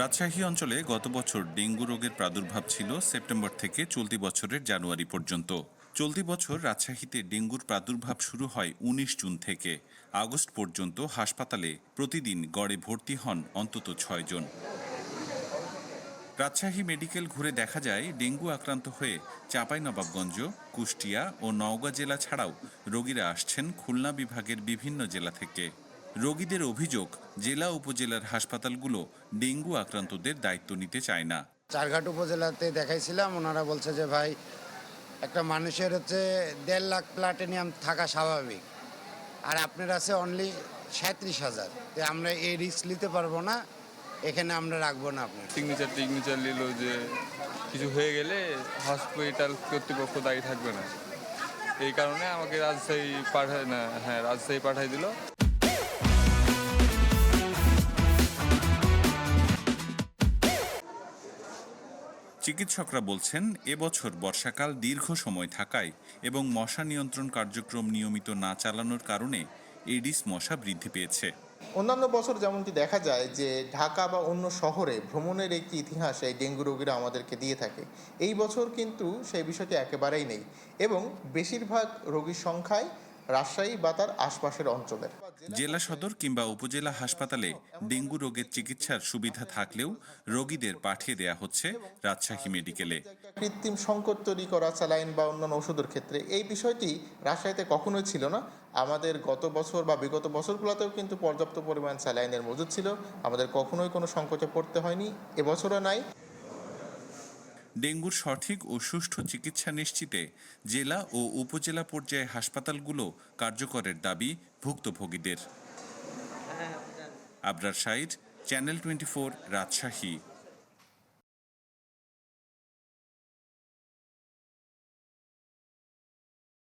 রাজশাহী অঞ্চলে গত বছর ডেঙ্গু রোগের প্রাদুর্ভাব ছিল সেপ্টেম্বর থেকে চলতি বছরের জানুয়ারি পর্যন্ত। চলতি বছর রাজশাহীতে ডেঙ্গুর প্রাদুর্ভাব শুরু হয় উনিশ জুন থেকে। আগস্ট পর্যন্ত হাসপাতালে প্রতিদিন গড়ে ভর্তি হন অন্তত ছয়জন রাজশাহী মেডিকেল ঘুরে দেখা যায়, ডেঙ্গু আক্রান্ত হয়ে চাঁপাইনবাবগঞ্জ, কুষ্টিয়া ও নওগাঁ জেলা ছাড়াও রোগীরা আসছেন খুলনা বিভাগের বিভিন্ন জেলা থেকে। রোগীদের অভিযোগ জেলা উপজেলার হাসপাতালগুলো ডেঙ্গু আক্রান্তদের দায়িত্ব নিতে চায় না। চারঘাট উপজেলাতে দেখাইছিলাম ওনারা বলছে যে ভাই একটা মানুষের হচ্ছে দেড় লাখ প্লাটিনিয়াম থাকা স্বাভাবিক আর আপনার আছে অনলি সাঁত্রিশ হাজার। তো আমরা এই রিস্ক নিতে পারব না এখানে আমরা রাখব না আপনার সিগনেচার টিগনেচার নিল যে কিছু হয়ে গেলে হসপিটাল কর্তৃপক্ষ দায়ী থাকবে না। এই কারণে আমাকে রাজশাহী পাঠায় না হ্যাঁ রাজশাহী পাঠাই দিল। চিকিৎসকরা বলছেন, এবছর বর্ষাকাল দীর্ঘ সময় থাকায় এবং মশা নিয়ন্ত্রণ কার্যক্রম নিয়মিত না চালানোর কারণে এডিস মশা বৃদ্ধি পেয়েছে। অন্যান্য বছর যেমনটি দেখা যায় যে ঢাকা বা অন্য শহরে ভ্রমণের একটি ইতিহাস এই ডেঙ্গু রোগীরা আমাদেরকে দিয়ে থাকে। এই বছর কিন্তু সেই বিষয়টি একেবারেই নেই এবং বেশিরভাগ রোগীর সংখ্যায় রাজশাহী বা তার আশপাশের অঞ্চলের। জেলা সদর কিংবা উপজেলা হাসপাতালে ডেঙ্গু রোগের চিকিৎসার সুবিধা থাকলেও রোগীদের পাঠিয়ে দেয়া হচ্ছে রাজশাহী মেডিকেলে। কৃত্রিম সংকট তৈরি করা স্যালাইন বা অন্যান্য ওষুধের ক্ষেত্রে এই বিষয়টি রাজশাহীতে কখনোই ছিল না। আমাদের গত বছর বা বিগত বছরগুলোতেও কিন্তু পর্যাপ্ত পরিমাণ স্যালাইনের মজুদ ছিল। আমাদের কখনোই কোনো সংকটে পড়তে হয়নি। এবছরও নাই। ডেঙ্গুর সঠিক ও সুষ্ঠু চিকিৎসা নিশ্চিতে জেলা ও উপজেলা পর্যায়ে হাসপাতালগুলো কার্যকরের দাবি ভুক্তভোগীদের। Abrar Saeed channel twenty four Rajshahi.